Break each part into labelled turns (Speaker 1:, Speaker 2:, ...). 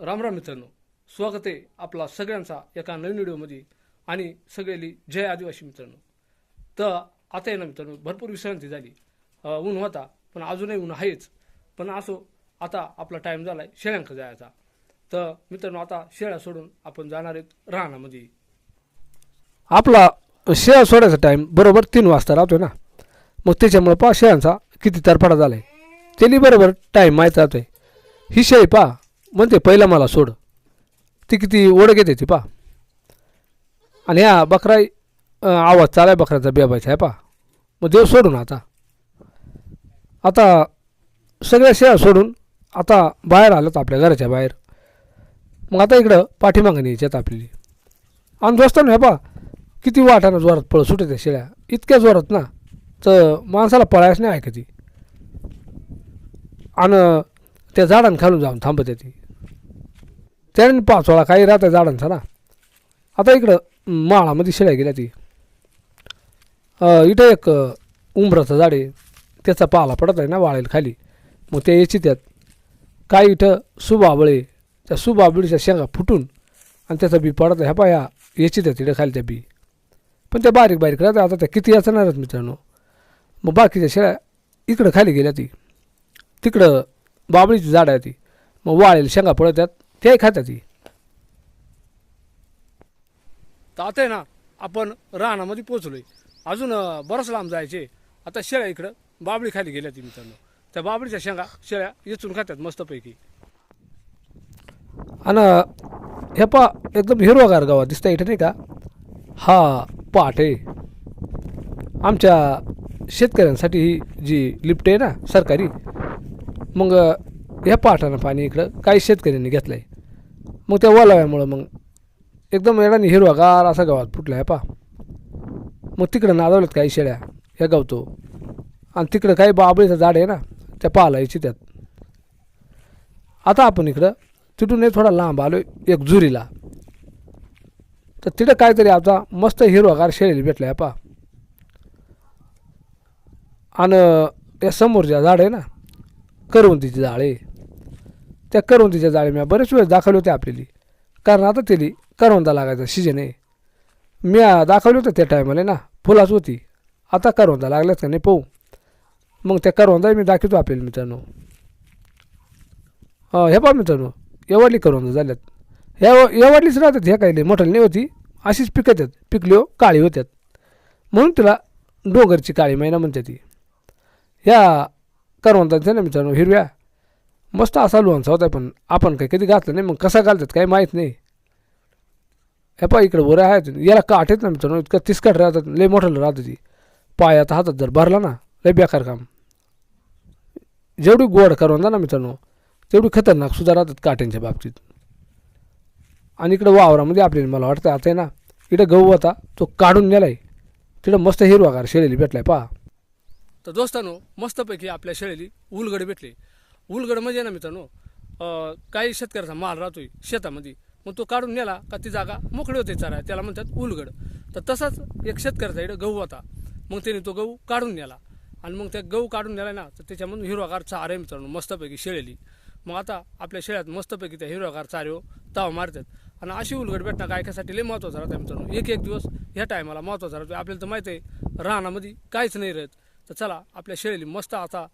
Speaker 1: रामराम मित्रांनो स्वागत आहे आपला सगळ्यांचा एका नवीन व्हिडिओमध्ये. आणि सगळेली जय आदिवासी मित्रांनो. तर आता आहे ना मित्रांनो भरपूर विश्रांती झाली. ऊन होता पण अजूनही ऊन आहेच. पण असो आता आपला टाईम झाला आहे शेळ्यांक जायचा. तर मित्रांनो आता शेळ्या सोडून आपण जाणार आहेत राहण्यामध्ये आपला शेळ्या सोडायचा टाईम बरोबर तीन वाजता राहतो ना. मग त्याच्यामुळे पहा शेळ्यांचा किती तरफडा झाला आहे त्यांनी बरोबर टाईम माहीत राहतोय. ही शेळी पा म्हणते पहिलं मला सोड. ती किती ओढ घेते ती पा. आणि ह्या बकरा आवाज चालाय बकऱ्याचा बेबायचा आहे पा. मग देव सोडून आता. आता सगळ्या शेळ्या सोडून आता बाहेर आलं आपल्या घराच्या बाहेर. मग आता इकडं पाठीमागं न्यायच्यात आपली आणि दोस्तान हे पा किती वाटानं जोरात पळ सुटते शेळ्या. इतक्या जोरात ना तर माणसाला पळायच नाही ऐकती आणि त्या झाडांखालून जाऊन थांबते ती. त्याने पाचोळा काही राहतं झाडांचा ना. आता इकडं माळामध्ये शेळ्या गेल्या ती. इथं एक उंबराचं झाड आहे. त्याचा पाला पडत आहे ना वाळेल खाली. मग ते याची त्यात. काही इथं सुबाबळे त्या सुबाबळीच्या शेंगा फुटून आणि त्याचा बी पडत आहे. ह्या पाया याची त्यात इथं खाली त्या बी. पण त्या बारीक बारीक राहतात. आता त्या किती असणारच मित्रांनो? मग बाकीच्या शेळ्या इकडं खाली गेल्या ती. तिकडं बाबळीची झाड आहे ती. मग वाळेल शेंगा पडतात ते खात्या ती तर आता आहे ना आपण रानामध्ये पोचलोय अजून अं, बरंच लांब जायचे. आता शेळ्या इकडं बाबळी खाली गेल्या ती मित्रांनो. त्या बाबळीच्या शेंगा शेळ्या येचून खात्यात मस्तपैकी. आणि हे पा एकदम हिरवागार गावात दिसतं इथं नाही का? हा पाट आहे. आमच्या शेतकऱ्यांसाठी ही जी लिफ्ट आहे ना सरकारी मग ह्या पाटानं पाणी इकडं काही शेतकऱ्यांनी घेतलं आहे मग त्या ओलाव्यामुळं मग एकदम येणार हिरवागार असा गावात फुटला आहे पा मग तिकडं नादवल्यात काही शेळ्या ह्या गावतो. आणि तिकडं काही बाबळीचं झाड आहे ना त्या पालायची त्यात. आता आपण इकडं तिथून एक थोडा लांब आलो एक जुरीला. तर तिथं काहीतरी आता मस्त हिरवागार शेळी भेटला आहे पा आणि या समोरच्या झाड आहे ना करवंतीची जाळ आहे. त्या करवंतीच्या जाळी बरेच वेळेस दाखवले होते आपल्याला. कारण आता त्याली करवंदा लागायचा सीजन आहे. मी दाखवले होते त्या टायमाला ना फुलाच होती. आता करवंदा लागल्यात का नाही पाहू. मग त्या करवंदा मी दाखवतो आपल्याला मित्रांनो. हा हे पहा मित्रांनो एवढली करवंदा झाल्यात. ह्या एवढलीच राहतात ह्या काही नाही मोठ्याला नाही होती. अशीच पिकत आहेत पिकली हो काळी होत्यात. म्हणून तिला डोंगरची काळी मैना म्हणते ती. ह्या करवंदांच्या ना मित्रांनो हिरव्या. मस्त असा लोणचा होता पण आपण काही कधी घातलं नाही मग कसा घालतात काही माहीत नाही. हे पा इकडं वर आहे याला काठ आहेत ना मित्रांनो इतकं तिसकट राहतात लय मोठं राहतं ती. पायात हातात जर भरला ना लय बेकार काम. जेवढी गोड करवंदा ना मित्रांनो तेवढी खतरनाक सुद्धा राहतात काट्यांच्या बाबतीत. आणि इकडं वावरामध्ये आपल्याला मला वाटतं आता आहे ना इकडं गहू होता तो काढून नेलाय. तिकडं मस्त हिरवागार शेळेली भेटलाय पहा. तर दोस्तानो मस्तपैकी आपल्या शेळेली उलगड भेटले. उलगड म्हणजे ना मित्रांनो. काही शेतकऱ्याचा माल राहतोय शेतामध्ये. मग तो काढून नेला का ती जागा मोकळी होते चारा. त्याला म्हणतात उलगड. तर तसाच एक शेतकऱ्याचा इकडं गहू होता. मग त्याने तो गहू काढून नेला. आणि मग त्या गहू काढून नेला ना तर त्याच्यामधून हिरवागार चार आहे मित्रांनो मस्तपैकी शेळेली. मग आता आपल्या शेळ्यात मस्तपैकी त्या हिरवागार चारे हो, ताव मारतात. आणि अशी उलगड भेटणं गायकासाठी लय महत्त्वाचं राहतं मित्रांनो. एक एक दिवस ह्या टायमाला महत्त्वाचा राहतो आपल्याला तर माहीत आहे राहण्यामध्ये काहीच नाही राहत. तर चला आपल्या शेळीली मस्त आता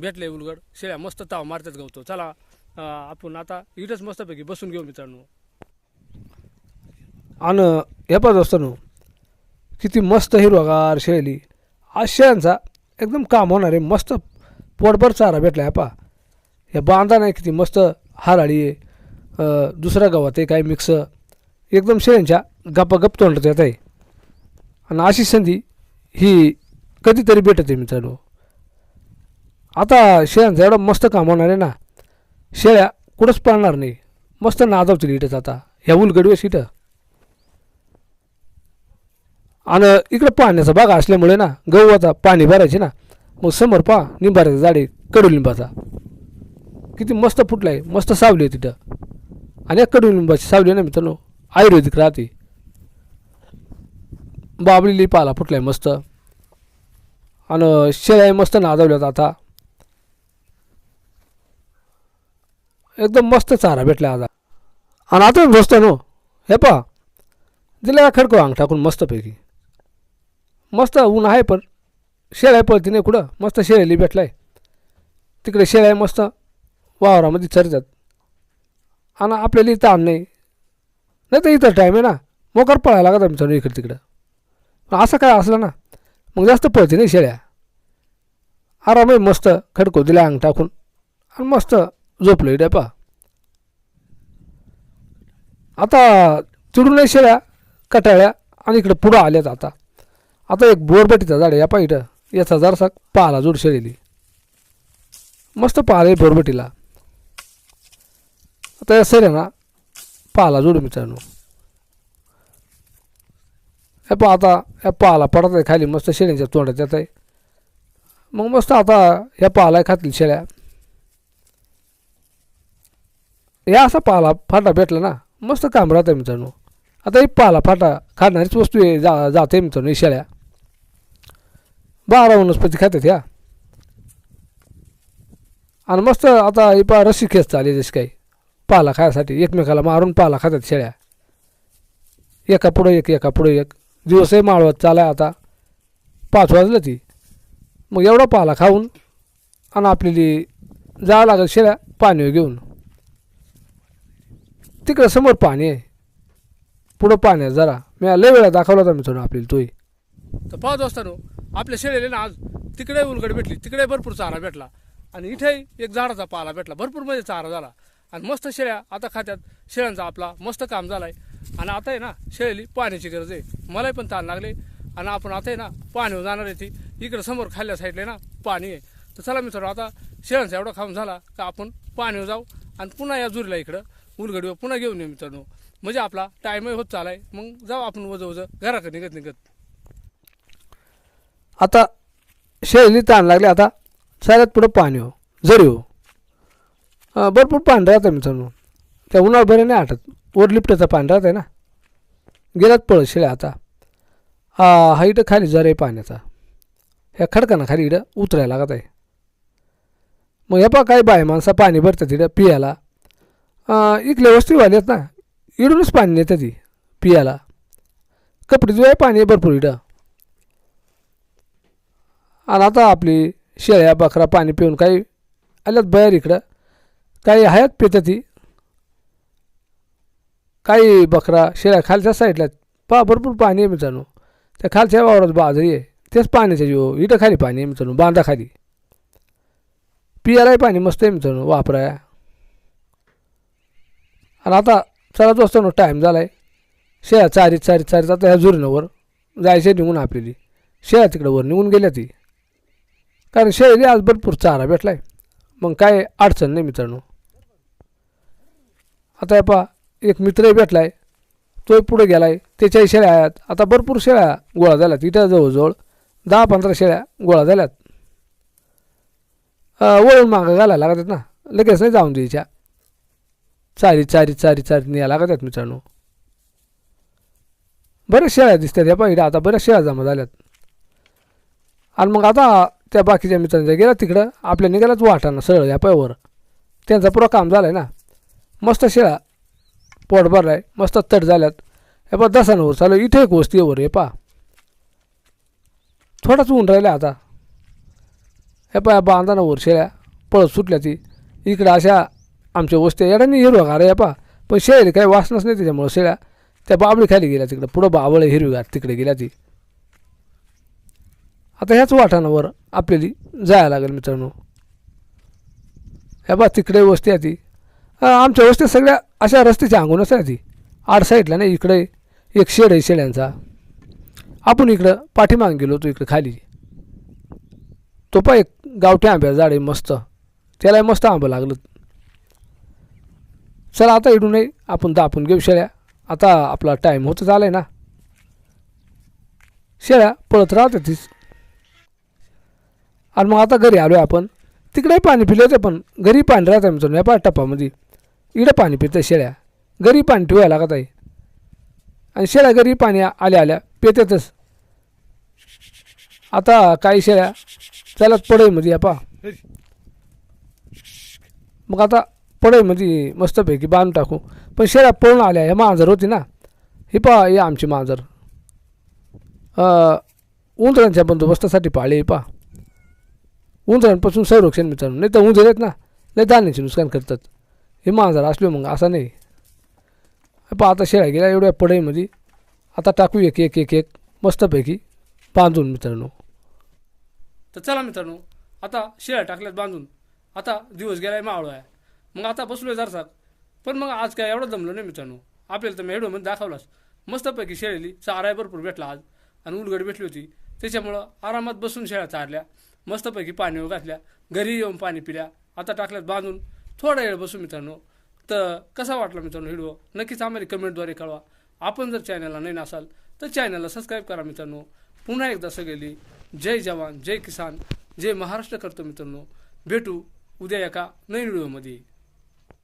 Speaker 1: भेटले उलगड. शेळ्या मस्त ताव मारतात गवतो. चला आपण आता इथंच मस्तपैकी बसून घेऊ मित्रांनो. आणि हे पाच दोस्तांनो किती मस्त हिरवागार शेळी. आज शेळ्यांचा एकदम काम होणार आहे. मस्त पोटभर चारा भेटला आहे पा. हे बांधा नाही किती मस्त हाराळी आहे. दुसऱ्या गावात आहे काय मिक्स. एकदम शेळ्यांच्या गप्पा गप्प तोंडत येत आहे. आणि अशी संधी ही कधीतरी भेटत आहे मित्रांनो. आता शेळ्यांचं एवढं मस्त काम होणार आहे ना. शेळ्या कुठंच पळणार नाही. मस्त नादवतील इथंच आता. ह्या उलगडवेस इथं आणि इकडं पाण्याचा भाग असल्यामुळे ना गहू आता पाणी भरायचे ना मग समोर पहा निंबाऱ्याचं झाडे कडुलिंबाचा किती मस्त फुटला आहे मस्त सावली आहे तिथं. आणि या कडुलिंबाची सावली आहे ना मित्रांनो आयुर्वेदिक राहते. बाबळीली पाला फुटलाय मस्त. आणि शेळ्या मस्त नादवल्यात आता. एकदम मस्त चारा भेटला आता आणि आता दोस्त नो. हे पहा. दिला खडको अंग टाकून मस्तपैकी. मस्त ऊन आहे पण शेळ्या पळती नाही कुठं. मस्त शेळ्याली भेटलाय. तिकडे शेळ्या मस्त वावरामध्ये चरतात. आणि आपल्याला ताण नाही. नाही तर इतर टाईम आहे ना. मोकार पळायला लागत आमच्या इकडे तिकडं. पण असं काय असलं ना. मग जास्त पळते नाही शेळ्या. आराम आहे मस्त खडको दिला अंग टाकून. आणि मस्त झोपलं इडे पा. आता चिडून शेळ्या कटाळ्या आणि इकडं पुढं आल्यात आता. आता एक बोरबटीचा झाड आहे या पा इथं. याचा जरासा पाला जोड शेळेली. मस्त पाला आहे बोरबटीला. आता या सर ना पाला जोड मित्रांनो हे पहा आता या पाला पडत आहे खाली. मस्त शेळ्यांच्या तोंडात येत आहे. मग मस्त आता ह्या पाला खातील शेळ्या या असा पाला फाटा भेटला ना मस्त काम राहतं मित्रांनो. आता ही पाला फाटा खाणारीच वस्तू आहे जा जाते मित्रांनो ही शेळ्या. बारा वनस्पती खातात ह्या आणि मस्त आता हे पा रस्सी खेच चालली जशी काही. पाला खायसाठी एकमेकाला मारून पाला खातात शेळ्या. एका पुढं एक एका पुढं एक. दिवसही माळवत चालाय आता. पाच वाजलं ती. मग एवढा पाला खाऊन आणि आपली जावं लागेल शेळ्या पाणी घेऊन. तिकडं समोर पाणी आहे. पुढं पाणी आहे जरा. मी लय वेळा दाखवला होता मित्रांनो आपल्याला तोही. तर पाहत असताना आपल्या शेळीला ना आज तिकडे उलगड भेटली तिकडे भरपूर चारा भेटला. आणि इथेही एक झाडाचा पाला भेटला भरपूर म्हणजे चारा झाला. आणि मस्त शेळ्या आता खात्यात शेळ्यांचा आपला मस्त काम झालाय. आणि आता आहे ना शेळीली पाण्याची गरज आहे. मलाही पण ताण लागले. आणि आपण आता आहे ना पाण्यावर जाणार आहे ती. इकडं समोर खाल्ल्या साईडला आहे ना पाणी आहे. तर चला मित्र आता शेळ्यांचा एवढा खाऊन झाला का आपण पाण्यावर जाऊ. आणि पुन्हा या जुरीला इकडं. उलगडीवर पुन्हा घेऊन येऊ मित्रांनो. म्हणजे आपला टाईमही होत चालाय मग जाऊ आपण वज वजं घराकडे निघत निघत. आता शेळीली ताण लागले. आता सगळ्यात पुढं पाणी हो. जरी हो. भरपूर पाणी राहतं मित्रांनो. त्या उन्हाळा बरे नाही आटत. वर लिफ्टचा पाणी राहत आहे ना. गेलात पळ शेळ्या आता. हा हा इथं खाली जर आहे पाण्याचा. ह्या खडकाना खाली इथं उतरायला लागत आहे. मग ह्या पहा काही बाय माणसं पाणी भरतात इकडं पियाला. इकडे इकले वस्तीवाले आहेत ना इडूनच पाणी नेतं ती पियाला. कपडे धुवाय पाणी आहे भरपूर इथं. आणि आता आपली शेळ्या बकरा पाणी पिऊन काही आल्यात बाहेर इकडं. काही आहेत पितं ती. काही बकरा शेळ्या खालच्या साईडला आहेत. पहा भरपूर पाणी आहे मित्रांनो. त्या खालच्या वावरात बाजरी आहे. तेच पाण्याच्या जीव इथं खाली पाणी आहे मित्रांनो बांधा खाली पियालाही पाणी मस्त आहे मित्रांनो वापराया. आणि आता चला ना टाईम झाला आहे शेळ्या चारीत चारीत चारीत आता ह्या जुरीनं जायचे निघून आपली शेळ्या तिकडं वर निघून गेल्या ती. कारण शेळीला आज भरपूर चारा भेटलाय. मग काय अडचण नाही मित्रांनो. आता हे पहा एक मित्रही भेटला आहे तोही पुढे गेलाय. त्याच्याही शेळ्या आहेत. आता भरपूर शेळ्या गोळा झाल्यात. इथं जवळजवळ दहा पंधरा शेळ्या गोळा झाल्यात. वळून मागं घालायला लागतात ना. लगेच नाही जाऊन द्यायच्या. चारी चारी चारी चारी न्यायला लागत आहेत मित्रांनो. बऱ्याच शेळ्या दिसतात या पाहिजे. आता बऱ्याच शेळ्या जमा झाल्यात. आणि मग आता त्या बाकीच्या मित्रांच्या गेला तिकडं. आपल्या निघालाच वाटाणं सरळ या पायावर. त्यांचा पुरा काम झालं आहे ना. मस्त शेळा. पोट भरलाय. मस्त तट झाल्यात. हे पा दसांवर चालू इथे एक वस्तीवर हे पा थोडाच ऊन राहिला आता. हे पा बांधाना वर शेळ्या. पळत सुटल्या ती. इकडं अशा आमच्या वस्त्या येड्याने हिरवागार आहे पा पण शेळीला काही वासनच नाही त्याच्यामुळं शेळ्या. त्या बाबळी खाली गेल्या तिकडं. पुढं बाबळ हिरवीगार तिकडे गेल्या ती. आता ह्याच वाटाणावर आपल्याली जायला लागेल मित्रांनो. ह्या बा तिकडे वस्ती आहे ती. आमच्या वस्त्या सगळ्या अशा रस्त्याच्या अंगूनच आहे ती. आड साईडला नाही इकडे एक शेड आहे शेळ्यांचा आपण इकडं पाठीमागे गेलो होतो इकडे खाली. तो पा एक गावठी आंब्या झाड आहे मस्त. त्याला मस्त आंबं लागलं. चला आता इडू नाही आपण दापून घेऊ शेळ्या. आता आपला टाईम होतच आलाय ना. शेळ्या पळत राहते तीच. आणि मग आता घरी आलो आपण. तिकडे पाणी पिले होते पण घरी पाणी राहतं मित्रांनो या पा टप्पामध्ये इकडं पाणी पितं शेळ्या. घरी पाणी ठेवायला लागत आहे. आणि शेळ्या घरी पाणी आल्या आल्या पितातच. आता काही शेळ्या? चालत पडे मध्ये या पा मग आता पडईमध्ये म्हणजे मस्तपैकी बांधून टाकू. पण शेळ्या पळून आल्या हे मांजर होती ना. ही पहा ही आमची मांजर. उंदरांच्या बंदोबस्तासाठी पाळली ही पहा. उंदरांपासून संरक्षण मित्रांनो नाही तर उंदर आहेत ना लय दाण्याचे नुकसान करतात. हे मांजर असलो मग असा नाही. हे पहा आता शेळ्या गेल्या एवढ्या पडईमध्ये म्हणजे. आता टाकू एक एक एक एक मस्तपैकी बांधून मित्रांनो.
Speaker 2: तर चला मित्रांनो आता शेळ्या टाकल्यात बांधून. आता दिवस गेलाय मावळो आहे. मग आता बसलोय जरसा पण मग आज काय एवढं जमलं नाही मित्रांनो. आपल्याला तर मी व्हिडिओमध्ये दाखवलाच मस्तपैकी शेळेली चाराय भरपूर भेटला आज. आणि उलगड भेटली होती. त्याच्यामुळं आरामात बसून शेळ्या चारल्या. मस्तपैकी पाणी घातल्या घरी येऊन पाणी पिल्या. आता टाकल्यात बांधून. थोडा वेळ बसू मित्रांनो. तर कसा वाटला मित्रांनो व्हिडिओ? नक्कीच आम्हाला कमेंटद्वारे कळवा. आपण जर चॅनलला नाही नसाल तर चॅनलला सबस्क्राईब करा मित्रांनो. पुन्हा एकदा सगळी जय जवान जय किसान जय महाराष्ट्र करतो मित्रांनो. भेटू उद्या एका नवीन व्हिडिओमध्ये.